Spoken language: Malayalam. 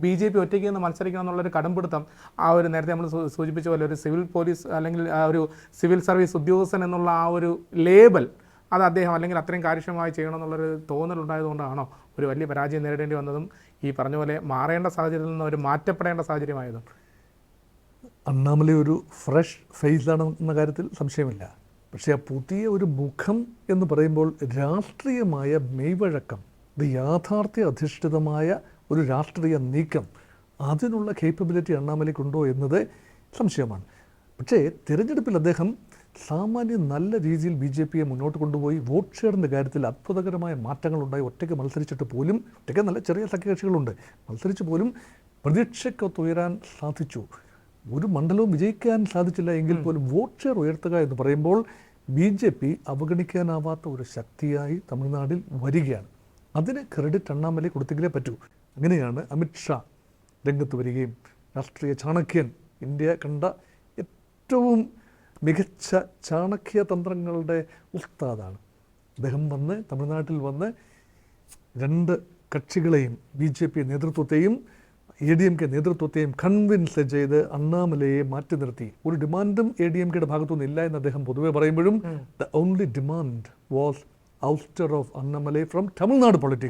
ബി ജെ പി ഒറ്റയ്ക്ക് നിന്ന് മത്സരിക്കണം എന്നുള്ളൊരു കടമ്പിടുത്തം ആ ഒരു നേരത്തെ നമ്മൾ സൂചിപ്പിച്ച പോലെ ഒരു സിവിൽ പോലീസ് അല്ലെങ്കിൽ ആ ഒരു സിവിൽ സർവീസ് ഉദ്യോഗസ്ഥൻ എന്നുള്ള ആ ഒരു ലേബൽ അത് അദ്ദേഹം അല്ലെങ്കിൽ അത്രയും കാര്യക്ഷമമായി ചെയ്യണം എന്നുള്ളൊരു തോന്നലുണ്ടായതുകൊണ്ടാണോ ഒരു വലിയ പരാജയം നേരിടേണ്ടി വന്നതും ഈ പറഞ്ഞ പോലെ മാറേണ്ട സാഹചര്യത്തിൽ നിന്ന് ഒരു മാറ്റപ്പെടേണ്ട സാഹചര്യമായതും? അണ്ണാമലൈ ഒരു ഫ്രഷ് ഫേസാണ് എന്ന കാര്യത്തിൽ സംശയമില്ല. പക്ഷേ ആ പുതിയ ഒരു മുഖം എന്ന് പറയുമ്പോൾ രാഷ്ട്രീയമായ മെയ്വഴക്കം ഇത് യാഥാർത്ഥ്യ അധിഷ്ഠിതമായ ഒരു രാഷ്ട്രീയ നീക്കം അതിനുള്ള കേപ്പബിലിറ്റി അണ്ണാമലയ്ക്കുണ്ടോ എന്നത് സംശയമാണ്. പക്ഷേ തിരഞ്ഞെടുപ്പിൽ അദ്ദേഹം സാമാന്യം നല്ല രീതിയിൽ ബി ജെ പിയെ മുന്നോട്ട് കൊണ്ടുപോയി വോട്ട് ഷെയറിന്റെ കാര്യത്തിൽ അത്ഭുതകരമായ മാറ്റങ്ങളുണ്ടായി. ഒറ്റയ്ക്ക് മത്സരിച്ചിട്ട് പോലും ഒറ്റയ്ക്ക് നല്ല ചെറിയ സഖ്യകക്ഷികളുണ്ട്. മത്സരിച്ച് പോലും പ്രതീക്ഷയ്ക്കൊത്ത് ഉയരാൻ സാധിച്ചു. ഒരു മണ്ഡലവും വിജയിക്കാൻ സാധിച്ചില്ല എങ്കിൽ പോലും വോട്ട് ഷെയർ ഉയർത്തുക എന്ന് പറയുമ്പോൾ ബി ജെ പി അവഗണിക്കാനാവാത്ത ഒരു ശക്തിയായി തമിഴ്നാട്ടിൽ വരികയാണ്. അതിന് ക്രെഡിറ്റ് അണ്ണാമലൈ കൊടുത്തെങ്കിലേ പറ്റൂ. അങ്ങനെയാണ് അമിത് ഷാ രംഗത്ത് വരികയും രാഷ്ട്രീയ ചാണക്യൻ ഇന്ത്യ കണ്ട ഏറ്റവും മികച്ച ചാണക്യ തന്ത്രങ്ങളുടെ ഉസ്താദാണ്. അദ്ദേഹം വന്ന് തമിഴ്നാട്ടിൽ വന്ന് രണ്ട് കക്ഷികളെയും ബി ജെ പി നേതൃത്വത്തെയും എ ഡി എം കെ നേതൃത്വത്തെയും കൺവിൻസ് ചെയ്ത് അണ്ണാമലയെ മാറ്റി നിർത്തി. ഒരു ഡിമാൻഡും എ ഡി എം കെയുടെ ഭാഗത്തുനിന്ന് ഇല്ല എന്ന് അദ്ദേഹം പൊതുവെ പറയുമ്പോഴും the only demand was ouster of Annamalai from Tamil Nadu politics